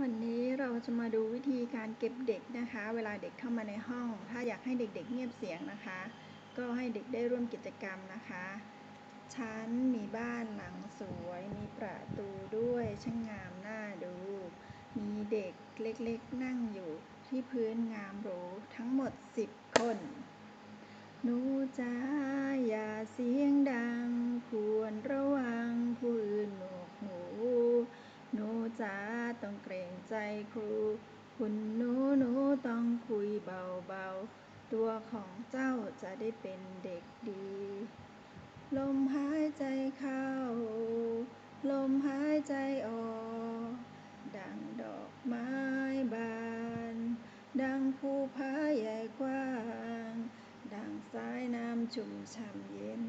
วันนี้เราจะมาดูวิธีการเก็บเด็กนะคะ เวลาเด็กเข้ามาในห้อง ถ้าอยากให้เด็กๆเงียบเสียงนะคะ ก็ให้เด็กได้ร่วมกิจกรรมนะคะฉันมีบ้านหลังสวย มีประตูด้วยช่างงามน่าดู มีเด็กเล็กๆ นั่งอยู่ที่พื้นงามหรูทั้งหมดสิบคนหนูจ้าอย่าเสียงดังควรระวังผู้อื่นหนวกหู หนูจ้า ต้องเกรงใจครู คุณหนูหนูต้องคุยเบาๆ ตัวของเจ้าจะได้เป็นเด็กดี ลมหายใจเข้า ลมหายใจออก ดังดอกไม้บาน ดังภูผาใหญ่กว้าง ดังสายน้ำชุ่มฉ่ำเย็น